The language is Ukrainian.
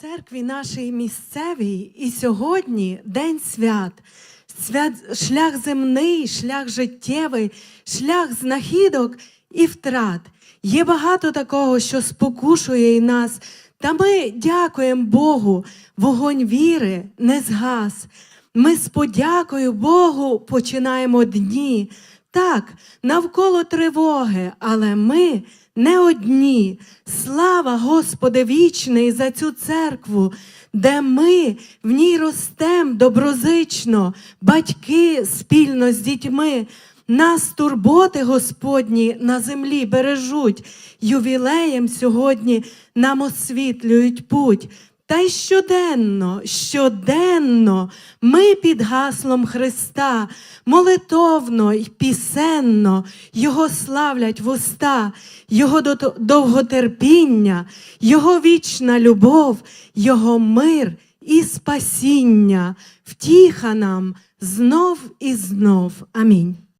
церкві нашій місцевій і сьогодні день свят. Свят шлях земний, шлях життєвий, шлях знахідок і втрат. Є багато такого, що спокушує і нас. Та ми дякуємо Богу, вогонь віри не згас. Ми з подякою Богу починаємо дні. Так, навколо тривоги, але ми не одні. Слава Господи вічний за цю церкву, де ми в ній ростем доброзично, батьки спільно з дітьми. Нас турботи Господні на землі бережуть, ювілеєм сьогодні нам освітлюють путь. Та й щоденно, щоденно ми під гаслом Христа молитовно й пісенно Його славлять вуста, Його довготерпіння, Його вічна любов, Його мир і спасіння, втіха нам знов і знов. Амінь.